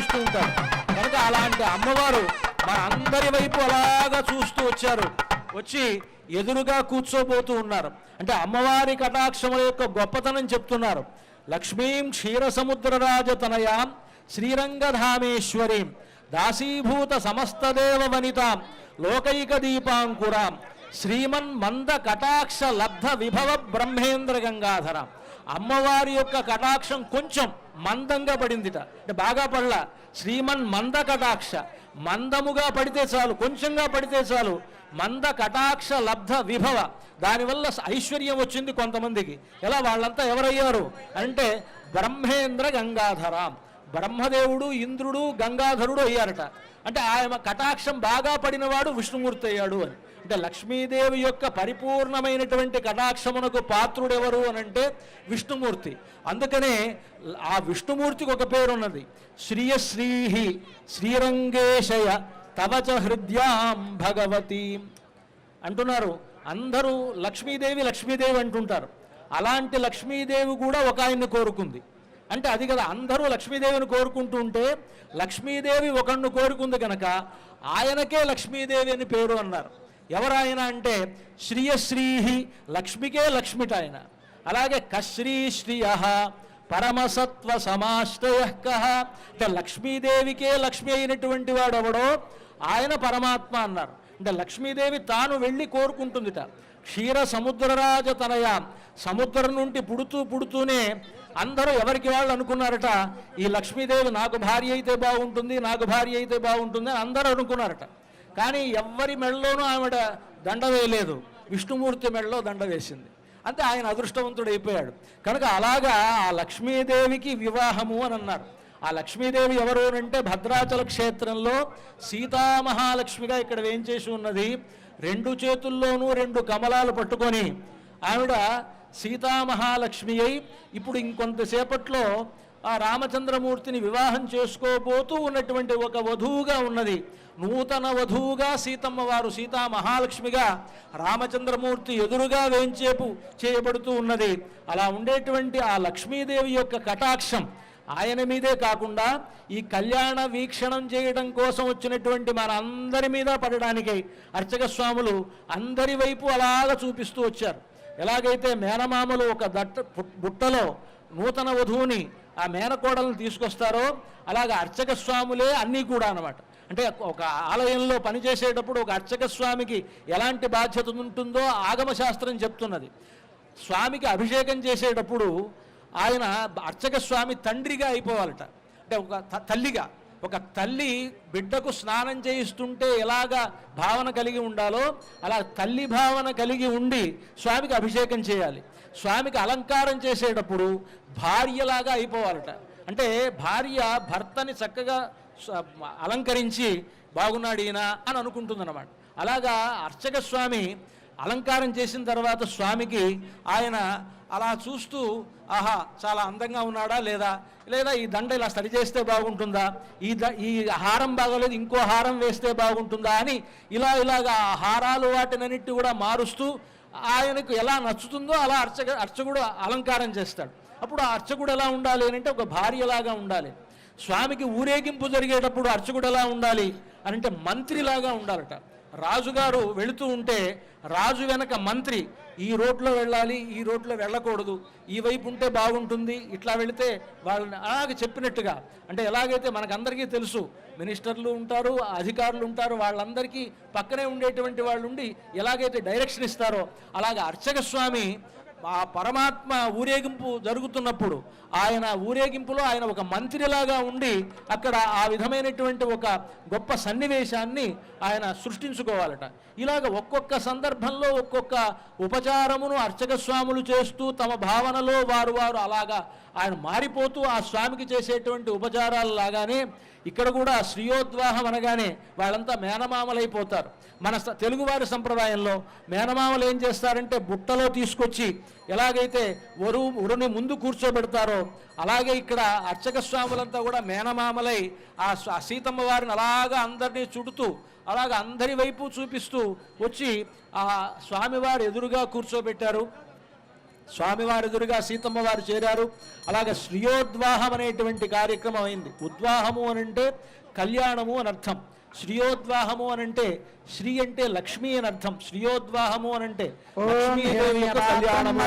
చూస్తూ ఉంటారు. కనుక అలాంటి అమ్మవారు మన అందరి వైపు అలాగా చూస్తూ వచ్చారు. వచ్చి ఎదురుగా కూర్చోబోతూ ఉన్నారు. అంటే అమ్మవారి కటాక్షముల యొక్క గొప్పతనం చెప్తున్నారు. లక్ష్మీం క్షీరసముద్రరాజతనయాం శ్రీరంగధామేశ్వరీం దాసీభూత సమస్తదేవ వనితాం లోకైక దీపాంకురాం శ్రీమన్ మంద కటాక్ష లబ్ధ విభవ బ్రహ్మేంద్ర గంగాధర. అమ్మవారి యొక్క కటాక్షం కొంచెం మందంగా పడిందిట. అంటే బాగా పడలా. శ్రీమన్ మంద కటాక్ష. మందముగా పడితే చాలు కొంచెంగా పడితే చాలు. మంద కటాక్ష లబ్ధ విభవ. దానివల్ల ఐశ్వర్యం వచ్చింది కొంతమందికి. ఎలా? వాళ్ళంతా ఎవరయ్యారు? అంటే బ్రహ్మేంద్ర గంగాధరాం. బ్రహ్మదేవుడు ఇంద్రుడు గంగాధరుడు అయ్యారట. అంటే ఆయన కటాక్షం బాగా పడినవాడు విష్ణుమూర్తి అయ్యాడు అని. అంటే లక్ష్మీదేవి యొక్క పరిపూర్ణమైనటువంటి కటాక్షమునకు పాత్రుడెవరు అని అంటే విష్ణుమూర్తి. అందుకనే ఆ విష్ణుమూర్తికి ఒక పేరు ఉన్నది శ్రీయశ్రీహి శ్రీరంగేశయ తవచ హృద్యాం భగవతి. అంటున్నారు అందరూ లక్ష్మీదేవి లక్ష్మీదేవి అంటుంటారు. అలాంటి లక్ష్మీదేవి కూడా ఒక ఆయన్ని కోరుకుంది. అంటే అది కదా అందరూ లక్ష్మీదేవిని కోరుకుంటూ ఉంటే లక్ష్మీదేవి ఒకణ్ణి కోరుకుంది కనుక ఆయనకే లక్ష్మీదేవి అని పేరు అన్నారు. ఎవరాయన అంటే శ్రీయశ్రీహి లక్ష్మికే లక్ష్మిట ఆయన అలాగే కశ్రీ శ్రియ పరమసత్వ సమాశ్రయ కహ అంటే లక్ష్మీదేవికే లక్ష్మి అయినటువంటి వాడు ఎవడో ఆయన పరమాత్మ అన్నారు. అంటే లక్ష్మీదేవి తాను వెళ్ళి కోరుకుంటుందిట. క్షీర సముద్రరాజ తనయ సముద్రం నుండి పుడుతూ పుడుతూనే అందరూ ఎవరికి వాళ్ళు అనుకున్నారట ఈ లక్ష్మీదేవి నాకు భార్య అయితే బాగుంటుంది నాకు భార్య అయితే బాగుంటుంది అని అందరూ అనుకున్నారట. కానీ ఎవ్వరి మెడలోనూ ఆవిడ దండ వేయలేదు. విష్ణుమూర్తి మెడలో దండ వేసింది. అంటే ఆయన అదృష్టవంతుడు అయిపోయాడు. కనుక అలాగా ఆ లక్ష్మీదేవికి వివాహము అని అన్నారు. ఆ లక్ష్మీదేవి ఎవరు అంటే భద్రాచల క్షేత్రంలో సీతామహాలక్ష్మిగా ఇక్కడ వేయించేసి ఉన్నది రెండు చేతుల్లోనూ రెండు కమలాలు పట్టుకొని ఆవిడ సీతామహాలక్ష్మి అయి ఇప్పుడు ఇంకొంతసేపట్లో ఆ రామచంద్రమూర్తిని వివాహం చేసుకోబోతూ ఉన్నటువంటి ఒక వధువుగా ఉన్నది. నూతన వధువుగా సీతమ్మ వారు సీతా మహాలక్ష్మిగా రామచంద్రమూర్తి ఎదురుగా వేయించేపు చేయబడుతూ ఉన్నది. అలా ఉండేటువంటి ఆ లక్ష్మీదేవి యొక్క కటాక్షం ఆయన మీదే కాకుండా ఈ కళ్యాణ వీక్షణం చేయడం కోసం వచ్చినటువంటి మన అందరి మీద పడడానికై అర్చక స్వాములు అందరి వైపు అలాగ చూపిస్తూ వచ్చారు. ఎలాగైతే మేనమామలు ఒక దట్ట పుట్- బుట్టలో నూతన వధువుని ఆ మేనకోడలను తీసుకొస్తారో అలాగ అర్చక స్వాములే అన్నీ కూడా అన్నమాట. అంటే ఒక ఆలయంలో పనిచేసేటప్పుడు ఒక అర్చక స్వామికి ఎలాంటి బాధ్యత ఉంటుందో ఆగమశాస్త్రం చెప్తున్నది. స్వామికి అభిషేకం చేసేటప్పుడు ఆయన అర్చక స్వామి తండ్రిగా అయిపోవాలట. అంటే ఒక తల్లిగా. ఒక తల్లి బిడ్డకు స్నానం చేయిస్తుంటే ఎలాగా భావన కలిగి ఉండాలో అలా తల్లి భావన కలిగి ఉండి స్వామికి అభిషేకం చేయాలి. స్వామికి అలంకారం చేసేటప్పుడు భార్యలాగా అయిపోవాలట. అంటే భార్య భర్తని చక్కగా అలంకరించి బాగున్నాడు ఈయన అని అనుకుంటుందన్నమాట. అలాగా అర్చక స్వామి అలంకారం చేసిన తర్వాత స్వామికి ఆయన అలా చూస్తూ ఆహా చాలా అందంగా ఉన్నాడా లేదా? లేదా ఈ దండ ఇలా సరి చేస్తే బాగుంటుందా? ఈ ద ఈ హారం బాగోలేదు ఇంకో హారం వేస్తే బాగుంటుందా అని ఇలా ఇలాగా ఆ హారాలు వాటినన్నిటి కూడా మారుస్తూ ఆయనకు ఎలా నచ్చుతుందో అలా అర్చక అర్చకుడు అలంకారం చేస్తాడు. అప్పుడు ఆ అర్చకుడు ఎలా ఉండాలి అని అంటే ఒక భార్యలాగా ఉండాలి. స్వామికి ఊరేగింపు జరిగేటప్పుడు అర్చకుడు ఎలా ఉండాలి అని అంటే మంత్రిలాగా ఉండాలట. రాజుగారు వెళుతూ ఉంటే రాజు వెనక మంత్రి ఈ రోడ్లో వెళ్ళాలి ఈ రోడ్లో వెళ్ళకూడదు ఈ వైపు ఉంటే బాగుంటుంది ఇట్లా వెళితే వాళ్ళని అలాగే చెప్పినట్టుగా. అంటే ఎలాగైతే మనకందరికీ తెలుసు మినిస్టర్లు ఉంటారు అధికారులు ఉంటారు వాళ్ళందరికీ పక్కనే ఉండేటువంటి వాళ్ళు ఉండి ఎలాగైతే డైరెక్షన్ ఇస్తారో అలాగే అర్చక స్వామి ఆ పరమాత్మ ఊరేగింపు జరుగుతున్నప్పుడు ఆయన ఊరేగింపులో ఆయన ఒక మంత్రిలాగా ఉండి అక్కడ ఆ విధమైనటువంటి ఒక గొప్ప సన్నివేశాన్ని ఆయన సృష్టించుకోవాలట. ఇలాగ ఒక్కొక్క సందర్భంలో ఒక్కొక్క ఉపచారమును అర్చక స్వాములు చేస్తూ తమ భావనలో వారు వారు అలాగా ఆయన మారిపోతూ ఆ స్వామికి చేసేటువంటి ఉపచారాలు లాగానే ఇక్కడ కూడా శ్రీయోద్వాహం అనగానే వాళ్ళంతా మేనమామలైపోతారు. మన తెలుగువారి సంప్రదాయంలో మేనమామలు ఏం చేస్తారంటే బుట్టలో తీసుకొచ్చి ఎలాగైతే వరువు వరుని ముందు కూర్చోబెడతారో అలాగే ఇక్కడ అర్చక స్వాములంతా కూడా మేనమామలై ఆ ఆ సీతమ్మ వారిని అలాగా అందరినీ చుడుతూ అలాగ అందరి వైపు చూపిస్తూ వచ్చి ఆ స్వామివారు ఎదురుగా కూర్చోబెట్టారు. స్వామివారి ఎదురుగా సీతమ్మ వారు చేరారు. అలాగే శ్రీయోద్వాహం అనేటువంటి కార్యక్రమం అయింది. ఉద్వాహము అని అంటే కళ్యాణము అని అర్థం. శ్రీయోద్వాహము అని అంటే శ్రీ అంటే లక్ష్మి అని అర్థం. శ్రీయోద్వాహము అని అంటే ఓం లక్ష్మీదేవి యొక్క కళ్యాణము.